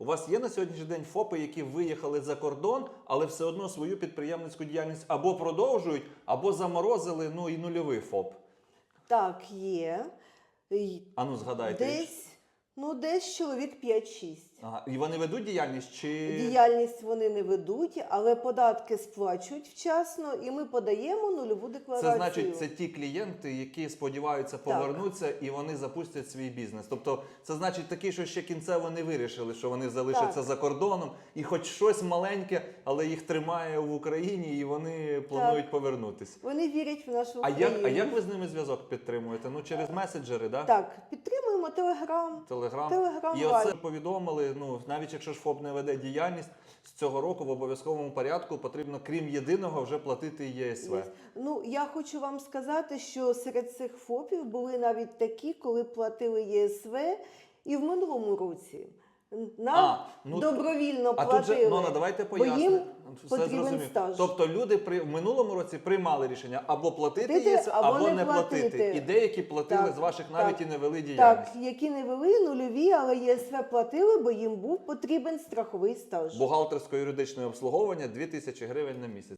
У вас є на сьогоднішній день ФОПи, які виїхали за кордон, але все одно свою підприємницьку діяльність або продовжують, або заморозили, ну і нульовий ФОП. Так, є. Ану, згадайте. Десь, ну, десь чоловік 5-6. Ага. І вони ведуть діяльність чи Діяльність вони не ведуть, але податки сплачують вчасно, і ми подаємо нульову декларацію. це значить, це ті клієнти, які сподіваються повернутися і вони запустять свій бізнес. Тобто, це значить такі, що ще кінцево не вирішили, що вони залишаться Так. за кордоном, і хоч щось маленьке, але їх тримає в Україні, і вони планують повернутися. Вони вірять в нашу А Україну. як, а як ви з ними зв'язок підтримуєте? Ну через меседжери, да? Так, підтримуємо Телеграм. Телеграм. Телеграм і Лайв. оце Ну навіть якщо ж ФОП не веде діяльність з цього року в обов'язковому порядку потрібно, крім єдиного, вже платити ЄСВ. Ну, я хочу вам сказати, що серед цих ФОПів були навіть такі, коли платили ЄСВ і в минулому році. Нам А, ну, добровільно А тут платили. же ну на давайте бо їм пояснимо. Все потрібен зрозумів. стаж. Тобто люди при в минулому році приймали рішення або платити Платити, ЄСВ, або, або не не платити. платити. І деякі платили Так, з ваших так. навіть і не вели діяльність. Так, які не вели нульові, але ЄСВ платили, бо їм був потрібен страховий стаж. Бухгалтерсько-юридичне обслуговування 2000 гривень на місяць.